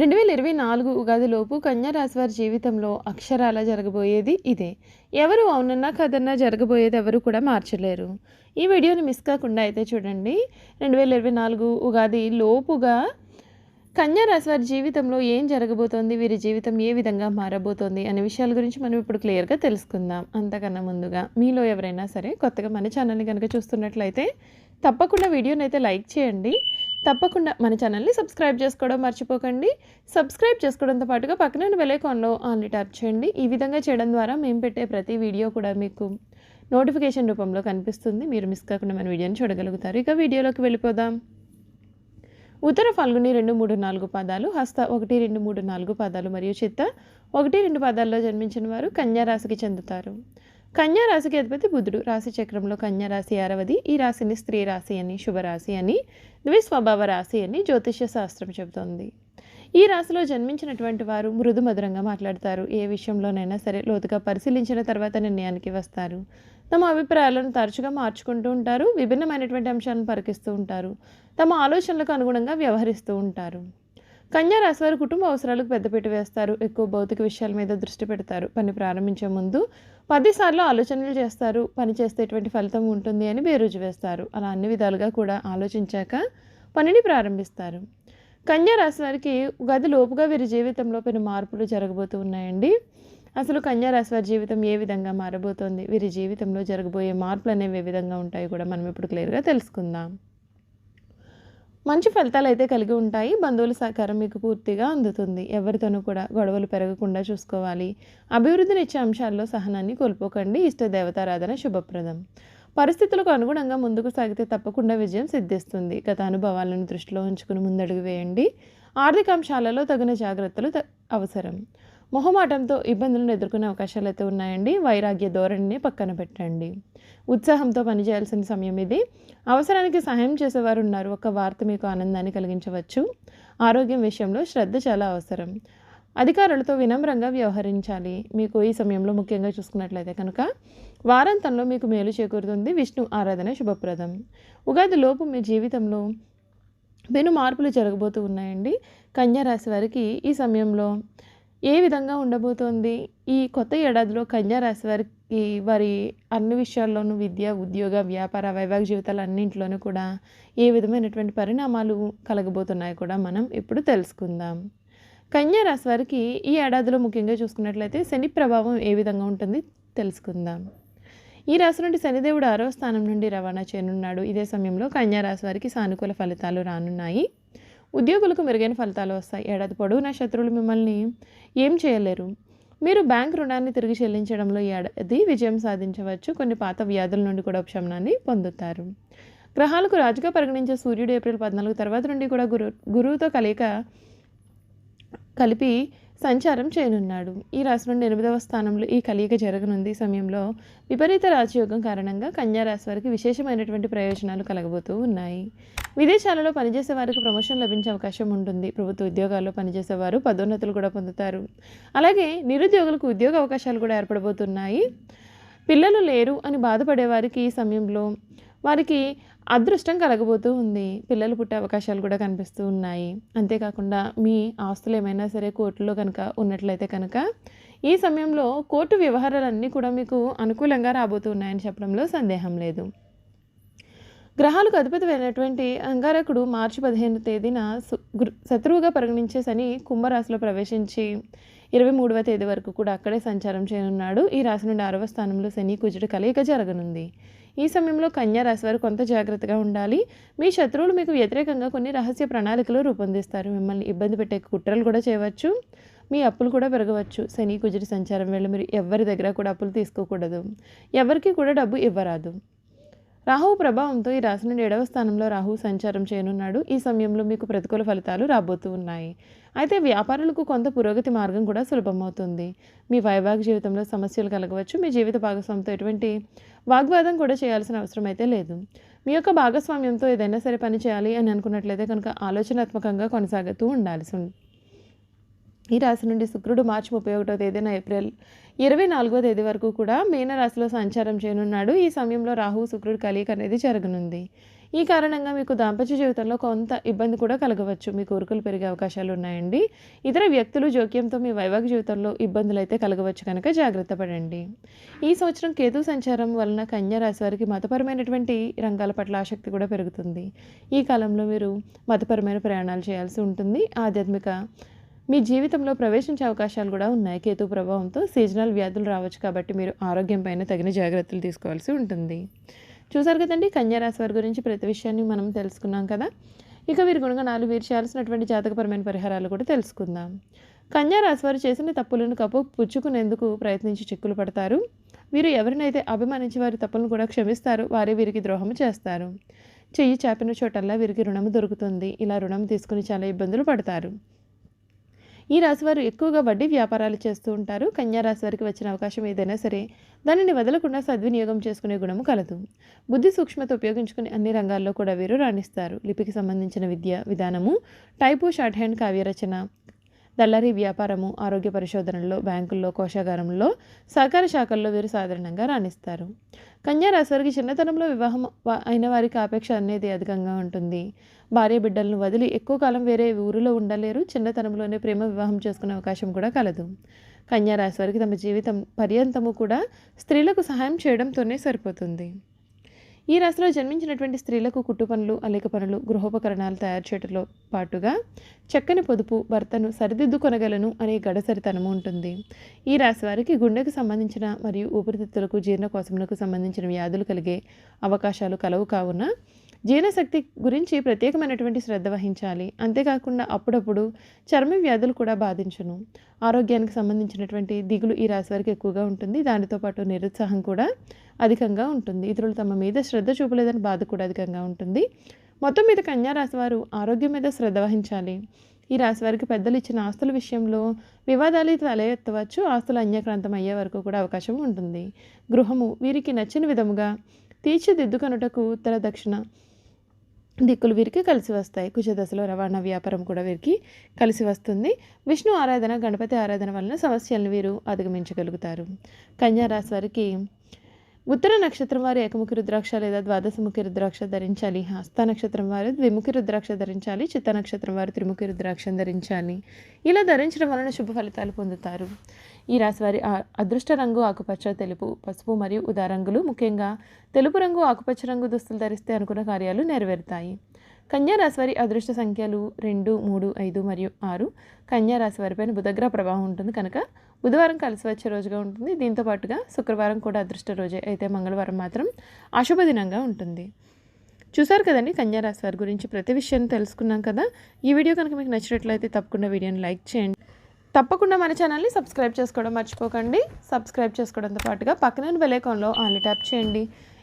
రెండు వేల ఇరవై నాలుగు ఉగాదిలోపు కన్యారాశి వారి జీవితంలో అక్షరాల జరగబోయేది ఇదే. ఎవరు అవునన్నా కదన్నా జరగబోయేది ఎవరు కూడా మార్చలేరు. ఈ వీడియోని మిస్ కాకుండా అయితే చూడండి. రెండు వేల ఇరవై నాలుగు ఉగాది లోపుగా కన్యారాశి వారి జీవితంలో ఏం జరగబోతోంది వీరి జీవితం ఏ విధంగా మారబోతోంది అనే విషయాల గురించి మనం ఇప్పుడు క్లియర్గా తెలుసుకుందాం. అంతకన్నా ముందుగా మీలో ఎవరైనా సరే కొత్తగా మన ఛానల్ని కనుక చూస్తున్నట్లయితే తప్పకుండా వీడియోని అయితే లైక్ చేయండి. తప్పకుండా మన ఛానల్ని సబ్స్క్రైబ్ చేసుకోవడం మర్చిపోకండి. సబ్స్క్రైబ్ చేసుకోవడంతో పాటుగా పక్కన వెలైకాన్లో ఆన్లీ ట్యాప్ చేయండి. ఈ విధంగా చేయడం ద్వారా మేము పెట్టే ప్రతి వీడియో కూడా మీకు నోటిఫికేషన్ రూపంలో కనిపిస్తుంది. మీరు మిస్ కాకుండా మన వీడియోని చూడగలుగుతారు. ఇక వీడియోలోకి వెళ్ళిపోదాం. ఉత్తర ఫాల్గుని రెండు మూడు నాలుగు పాదాలు హస్త ఒకటి రెండు మూడు నాలుగు పాదాలు మరియు చిత్త ఒకటి రెండు పాదాల్లో జన్మించిన వారు కన్యారాశికి చెందుతారు. కన్యా రాశికి అధిపతి బుధుడు. రాశి చక్రంలో కన్యా రాశి ఆరవది ఈ రాశిని స్త్రీ రాశి అని శుభరాశి అని ద్విస్వభావ రాశి అని జ్యోతిష్య శాస్త్రం చెబుతోంది. ఈ రాశిలో జన్మించినటువంటి వారు మృదు మధురంగా మాట్లాడతారు. ఏ విషయంలోనైనా సరే లోతుగా పరిశీలించిన తర్వాత నిర్ణయానికి వస్తారు. తమ అభిప్రాయాలను తరచుగా మార్చుకుంటూ ఉంటారు. విభిన్నమైనటువంటి అంశాలను పరికిస్తూ ఉంటారు. తమ ఆలోచనలకు అనుగుణంగా వ్యవహరిస్తూ ఉంటారు. కన్యా రాశి వారు కుటుంబ అవసరాలకు పెద్దపీట వేస్తారు. ఎక్కువ భౌతిక విషయాల మీద దృష్టి పెడతారు. పని ప్రారంభించే ముందు పదిసార్లు ఆలోచనలు చేస్తారు. పని చేస్తే ఎటువంటి ఫలితం ఉంటుంది అని బేరుజు వేస్తారు. అలా అన్ని విధాలుగా కూడా ఆలోచించాక పనిని ప్రారంభిస్తారు. కన్యా రాశి వారికి గది లోపుగా వీరి జీవితంలో పెను మార్పులు జరగబోతూ ఉన్నాయండి. అసలు కన్యా రాశి వారి జీవితం ఏ విధంగా మారబోతోంది? వీరి జీవితంలో జరగబోయే మార్పులు అనేవి ఏ విధంగా ఉంటాయో కూడా మనం ఇప్పుడు క్లియర్గా తెలుసుకుందాం. మంచి ఫలితాలు అయితే కలిగి ఉంటాయి. బంధువుల సహకారం మీకు పూర్తిగా అందుతుంది. ఎవరితోనూ కూడా గొడవలు పెరగకుండా చూసుకోవాలి. అభివృద్ధినిచ్చే అంశాల్లో సహనాన్ని కోల్పోకండి. ఇష్ట దేవతారాధన శుభప్రదం. పరిస్థితులకు అనుగుణంగా ముందుకు సాగితే తప్పకుండా విజయం సిద్ధిస్తుంది. గత అనుభవాలను దృష్టిలో ఉంచుకుని ముందడుగు వేయండి. ఆర్థిక అంశాలలో తగిన జాగ్రత్తలు అవసరం. మొహమాటంతో ఇబ్బందులను ఎదుర్కొనే అవకాశాలు అయితే ఉన్నాయండి. వైరాగ్య ధోరణిని పక్కన పెట్టండి. ఉత్సాహంతో పనిచేయాల్సిన సమయం ఇది. అవసరానికి సహాయం చేసేవారు ఉన్నారు ఒక వార్త మీకు ఆనందాన్ని కలిగించవచ్చు. ఆరోగ్యం విషయంలో శ్రద్ధ చాలా అవసరం. అధికారులతో వినమ్రంగా వ్యవహరించాలి. మీకు ఈ సమయంలో ముఖ్యంగా చూసుకున్నట్లయితే కనుక వారాంతంలో మీకు మేలు చేకూరుతుంది. విష్ణు ఆరాధన శుభప్రదం. ఉగాది లోపు మీ జీవితంలో పెను మార్పులు జరగబోతూ ఉన్నాయండి. కన్యా రాశి వారికి ఈ సమయంలో ఏ విధంగా ఉండబోతోంది? ఈ కొత్త ఏడాదిలో కన్యా రాశి వారికి వారి అన్ని విషయాల్లోనూ విద్య ఉద్యోగ వ్యాపార వైవాహిక జీవితాలు అన్నింటిలోనూ కూడా ఏ విధమైనటువంటి పరిణామాలు కలగబోతున్నాయో కూడా మనం ఇప్పుడు తెలుసుకుందాం. కన్యా రాశి వారికి ఈ ఏడాదిలో ముఖ్యంగా చూసుకున్నట్లయితే శని ప్రభావం ఏ విధంగా ఉంటుంది తెలుసుకుందాం. ఈ రాశి నుండి శనిదేవుడు ఆరో స్థానం నుండి రవాణా చేయనున్నాడు. ఇదే సమయంలో కన్యా రాశి వారికి సానుకూల ఫలితాలు రానున్నాయి. ఉద్యోగులకు మెరుగైన ఫలితాలు వస్తాయి. ఏడాది పొడవునా శత్రువులు మిమ్మల్ని ఏం చేయలేరు. మీరు బ్యాంక్ రుణాన్ని తిరిగి చెల్లించడంలో ఏడాది విజయం సాధించవచ్చు. కొన్ని పాత వ్యాధుల నుండి కూడా ఉపశమనాన్ని పొందుతారు. గ్రహాలకు రాజుగా పరిగణించే సూర్యుడు ఏప్రిల్ పద్నాలుగు తర్వాత నుండి కూడా గురు గురువుతో కలయిక కలిపి సంచారం చేయనున్నాడు. ఈ రాశి నుండి ఎనిమిదవ స్థానంలో ఈ కలియిక జరగనుంది. సమయంలో విపరీత రాజయోగం కారణంగా కన్యా రాశి వారికి విశేషమైనటువంటి ప్రయోజనాలు కలగబోతూ ఉన్నాయి. విదేశాలలో పనిచేసే వారికి ప్రమోషన్ లభించే అవకాశం ఉంటుంది. ప్రభుత్వ ఉద్యోగాల్లో పనిచేసేవారు పదోన్నతులు కూడా పొందుతారు. అలాగే నిరుద్యోగులకు ఉద్యోగ అవకాశాలు కూడా ఏర్పడబోతున్నాయి. పిల్లలు లేరు అని బాధపడే వారికి ఈ సమయంలో వారికి అదృష్టం కలగబోతూ ఉంది. పిల్లలు పుట్టే అవకాశాలు కూడా కనిపిస్తూ ఉన్నాయి. అంతేకాకుండా మీ ఆస్తులు ఏమైనా సరే కోర్టులో కనుక ఉన్నట్లయితే కనుక ఈ సమయంలో కోర్టు వ్యవహారాలన్నీ కూడా మీకు అనుకూలంగా రాబోతున్నాయని చెప్పడంలో సందేహం లేదు. గ్రహాలకు అధిపతి అయినటువంటి అంగారకుడు మార్చి పదిహేను తేదీన శత్రువుగా పరిగణించే శని కుంభరాశిలో ప్రవేశించి ఇరవై మూడవ తేదీ వరకు కూడా అక్కడే సంచారం చేయనున్నాడు. ఈ రాశి నుండి ఆరవ స్థానంలో శని కుజుడు కలయిక జరగనుంది. ఈ సమయంలో కన్యా రాశి వారు కొంత జాగ్రత్తగా ఉండాలి. మీ శత్రువులు మీకు వ్యతిరేకంగా కొన్ని రహస్య ప్రణాళికలు రూపొందిస్తారు. మిమ్మల్ని ఇబ్బంది పెట్టే కుట్రలు కూడా చేయవచ్చు. మీ అప్పులు కూడా పెరగవచ్చు. శని కుజుడి సంచారం వేళ మీరు ఎవరి దగ్గర కూడా అప్పులు తీసుకోకూడదు. ఎవరికి కూడా డబ్బు ఇవ్వరాదు. రాహువు ప్రభావంతో ఈ రాశి నుండి ఏడవ స్థానంలో రాహువు సంచారం చేయనున్నాడు. ఈ సమయంలో మీకు ప్రతికూల ఫలితాలు రాబోతూ ఉన్నాయి. అయితే వ్యాపారులకు కొంత పురోగతి మార్గం కూడా సులభమవుతుంది. మీ వైవాహిక జీవితంలో సమస్యలు కలగవచ్చు. మీ జీవిత భాగస్వామితో ఎటువంటి వాగ్వాదం కూడా చేయాల్సిన అవసరం అయితే లేదు. మీ యొక్క భాగస్వామ్యంతో ఏదైనా సరే పని చేయాలి అని అనుకున్నట్లయితే కనుక ఆలోచనాత్మకంగా కొనసాగుతూ ఉండాల్సి ఈ రాశి నుండి శుక్రుడు మార్చి ముప్పై ఒకటో తేదీన ఏప్రిల్ ఇరవై నాలుగో తేదీ వరకు కూడా మీనరాశిలో సంచారం చేయనున్నాడు. ఈ సమయంలో రాహు శుక్రుడు కలియిక అనేది జరగనుంది. ఈ కారణంగా మీకు దాంపత్య జీవితంలో కొంత ఇబ్బంది కూడా కలగవచ్చు. మీ కోరికలు పెరిగే అవకాశాలు ఉన్నాయండి. ఇతర వ్యక్తులు జోక్యంతో మీ వైవాహిక జీవితంలో ఇబ్బందులు అయితే కలగవచ్చు కనుక జాగ్రత్త పడండి. ఈ సంవత్సరం కేతు సంచారం వలన కన్యా రాశి వారికి మతపరమైనటువంటి రంగాల పట్ల ఆసక్తి కూడా పెరుగుతుంది. ఈ కాలంలో మీరు మతపరమైన ప్రయాణాలు చేయాల్సి ఉంటుంది. ఆధ్యాత్మిక మీ జీవితంలో ప్రవేశించే అవకాశాలు కూడా ఉన్నాయి. కేతు ప్రభావంతో సీజనల్ వ్యాధులు రావచ్చు కాబట్టి మీరు ఆరోగ్యం పైన తగిన జాగ్రత్తలు తీసుకోవాల్సి ఉంటుంది. చూసారు కదండి కన్యారాశి వారి గురించి ప్రతి విషయాన్ని మనం తెలుసుకున్నాం కదా? ఇక వీరి గుణగణాలు వీరు చేయాల్సినటువంటి జాతకపరమైన పరిహారాలు కూడా తెలుసుకుందాం. కన్యా రాశి వారు చేసిన తప్పులను కప్పు పుచ్చుకునేందుకు ప్రయత్నించి చిక్కులు పడతారు. వీరు ఎవరినైతే అభిమానించి వారి తప్పులను కూడా క్షమిస్తారు వారే వీరికి ద్రోహం చేస్తారు. చెయ్యి చాపిన చోటల్లా వీరికి రుణం దొరుకుతుంది. ఇలా రుణం తీసుకుని చాలా ఇబ్బందులు పడతారు. ఈ రాశివారు ఎక్కువగా వడ్డీ వ్యాపారాలు చేస్తూ ఉంటారు. కన్యా రాశి వారికి వచ్చిన అవకాశం ఏదైనా సరే దానిని వదలకుండా సద్వినియోగం చేసుకునే గుణము కలదు. బుద్ధి సూక్ష్మత ఉపయోగించుకుని అన్ని రంగాల్లో కూడా వీరు రాణిస్తారు. లిపికి సంబంధించిన విద్య విధానము టైపు షార్ట్ హ్యాండ్ కావ్యరచన దళారీ వ్యాపారము ఆరోగ్య పరిశోధనల్లో బ్యాంకుల్లో కోశాగారంలో సహకార శాఖల్లో వీరు సాధారణంగా రాణిస్తారు. కన్యా రాశి వారికి చిన్నతనంలో వివాహం అయిన వారికి ఆపేక్ష అనేది అధికంగా ఉంటుంది. భార్య బిడ్డలను వదిలి ఎక్కువ కాలం వేరే ఊరిలో ఉండలేరు. చిన్నతనంలోనే ప్రేమ వివాహం చేసుకునే అవకాశం కూడా కలదు. కన్యా రాశి వారికి తమ జీవితం పర్యంతము కూడా స్త్రీలకు సహాయం చేయడంతోనే సరిపోతుంది. ఈ రాశిలో జన్మించినటువంటి స్త్రీలకు కుట్టు పనులు అలేక పనులు గృహోపకరణాలు తయారు చేయడంలో పాటుగా చక్కని పొదుపు భర్తను సరిదిద్దుకొనగలను అనే గడసరితనము ఉంటుంది. ఈ రాశి వారికి గుండెకు సంబంధించిన మరియు ఊపిరితిత్తులకు జీర్ణకోశములకు సంబంధించిన వ్యాధులు కలిగే అవకాశాలు కలవు కావున జీర్ణశక్తి గురించి ప్రత్యేకమైనటువంటి శ్రద్ధ వహించాలి. అంతేకాకుండా అప్పుడప్పుడు చర్మ వ్యాధులు కూడా బాధించును. ఆరోగ్యానికి సంబంధించినటువంటి దిగులు ఈ రాశి వారికి ఎక్కువగా ఉంటుంది. దానితో పాటు నిరుత్సాహం కూడా అధికంగా ఉంటుంది. ఇతరులు తమ మీద శ్రద్ధ చూపలేదని బాధ కూడా అధికంగా ఉంటుంది. మొత్తం మీద కన్యా రాశి వారు ఆరోగ్యం మీద శ్రద్ధ వహించాలి. ఈ రాశి వారికి పెద్దలు ఇచ్చిన ఆస్తుల విషయంలో వివాదాలు తలెత్తవచ్చు. ఆస్తులు అన్యక్రాంతం అయ్యే వరకు కూడా అవకాశం ఉంటుంది. గృహము వీరికి నచ్చిన విధముగా తీర్చిదిద్దుకొనుటకు ఉత్తర దక్షిణ దిక్కులు వీరికి కలిసి వస్తాయి. కుశదశలో రవాణా వ్యాపారం కూడా వీరికి కలిసి వస్తుంది. విష్ణు ఆరాధన గణపతి ఆరాధన వలన సమస్యలను వీరు అధిగమించగలుగుతారు. కన్యా రాశి వారికి ఉత్తర నక్షత్రం వారు ఏకముఖి రుద్రాక్ష లేదా ద్వాదశముఖి రుద్రాక్ష ధరించాలి. హస్త నక్షత్రం వారు ద్విముఖి రుద్రాక్ష ధరించాలి. చిత్త నక్షత్రం వారు త్రిముఖి రుద్రాక్ష ధరించాలి. ఇలా ధరించడం వలన శుభ ఫలితాలు పొందుతారు. ఈ రాశి వారి ఆ- అదృష్ట రంగు ఆకుపచ్చ తెలుపు పసుపు మరియు ఉదా రంగులు ముఖ్యంగా తెలుపు రంగు ఆకుపచ్చ రంగు దుస్తులు ధరిస్తే అనుకున్న కార్యాలు నెరవేరుతాయి. కన్యా రాశి వారి అదృష్ట సంఖ్యలు రెండు మూడు ఐదు మరియు ఆరు. కన్యా రాశి వారిపైన బుధగ్రహ ప్రభావం ఉంటుంది కనుక బుధవారం కలిసి వచ్చే రోజుగా ఉంటుంది. దీంతో పాటుగా శుక్రవారం కూడా అదృష్ట రోజే. అయితే మంగళవారం మాత్రం అశుభ దినంగా ఉంటుంది. చూసారు కదండి కన్యా రాశి వారి గురించి ప్రతి విషయాన్ని తెలుసుకున్నాం కదా? ఈ వీడియో కనుక మీకు నచ్చినట్లయితే తప్పకుండా వీడియోని లైక్ చేయండి. తప్పకుండా మన ఛానల్ని సబ్స్క్రైబ్ చేసుకోవడం మర్చిపోకండి. సబ్స్క్రైబ్ చేసుకోవడంతో పాటుగా పక్కన బెల్ ఐకాన్లో ఆన్లీ ట్యాప్ చేయండి.